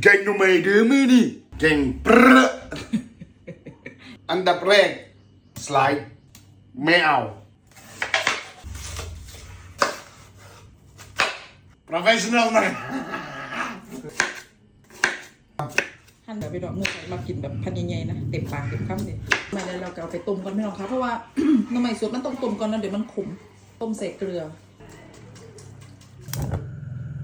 เก่งหนูไม่ดื้อมือนี่เก่งเปรอะอันดับแรกสไลด์ไม่เอา professional หน่อยหั่นแบบไปดอกมือมากินแบบพันใหญ่ๆนะเต็มปากเต็มคำเลยไม่ได้เราก็เอาไปต้มก่อนไม่หรอกครับเพราะว่า น้ำใหม่สดมันต้องต้มก่อนนะเดี๋ยวมันขมต้มใส่เกลือ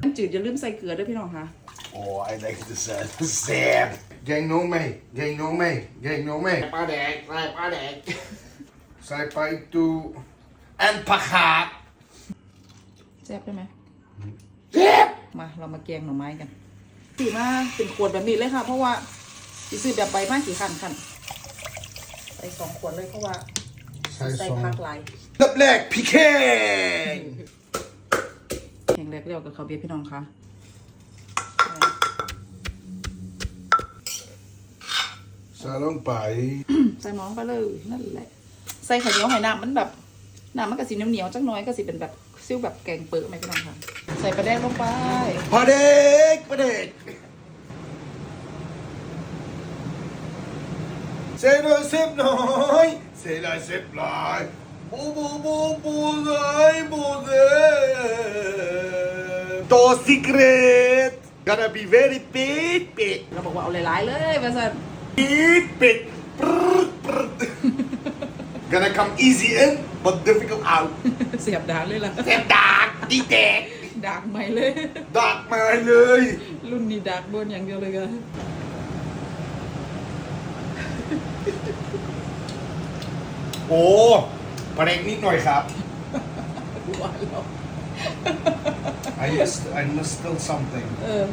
มันจืดอย่าลืมใส่เกลือด้วยพี่น้องค่ะ Oh, I like the sound. Sam. เก่งหนูไม่เก่งหนูไม่เก่งหนูไม่ปลาแดกใส่ปลาแดกใส่ไปตูอันผักขาดแซ่บได้ไหมเจ็บมาเรามาแกงหน่อไม้กันสีมาเป็นขวดแบบนี้เลยค่ะ เพราะว่าสีซื้อแบบใบไม้สีขันขันใส่สองขวดเลยเพราะว่าใส่ใส่สองผักหลายอันดับแรกพี่เข่งแข็งแรกเรียวกับเขาวเบียร์พี่น้องค่ะ ใส่ลงไป ใส่หมองไปเลยนั่นแหละ ใส่ข้าวเหนียวให้น้ำมันแบบน้ำมันก็สีเหนียวๆจังน้อยก็สิเป็นแบบซิ่วแบบแกงเปิดไหมพี่น้องค่ะใส่ปลาแดกลงไปปลาแดกปลาแดกเซนอยเซฟหน่อยเซนอยเซฟหน่อยบูบูบูบูเลยบูเลยตัวซีเครต gonna be very big big เราบอกว่าเอาหลายๆเลยมาสั่น big big ปรึ๊ดปรึ๊ด gonna come easy in but difficult out เสียบดากเลยล่ะเซฟดากดีแดกดากใหม่เลย ดากมาเลย รุ่นนี้ดากบนอย่างเดียวเลยกันโอ้ปลาแดกนิดหน่อยครับหวานแล้ว I must I must spill something เออ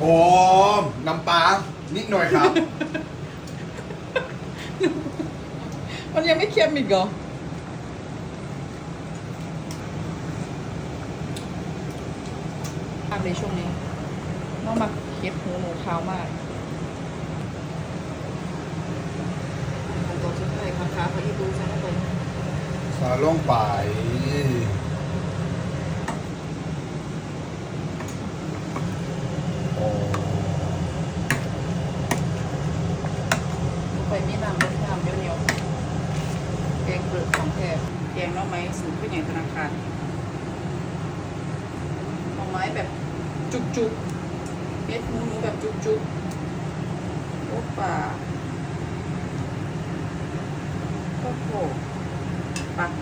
โอ้น้ำปลานิดหน่อยครับ มันยังไม่เค็มอีกเหรอทำในช่วงนี้น้องมาเก็บหูหมูขาวมากตัวสุดท้ายค่ะค่ะพออีดูใส่ลงไปใส่ลงไป โอ้ ลงไปมีน้ำรสน้ำเหนียวๆแกงเปลือก ของแท้แกงน้องไม้สูตรพี่ใหญ่ธนาคารน้อไม้แบบจุกๆเม็ดหมูหนูแบบจุกๆโอ้ป่าก็โผล่ปัก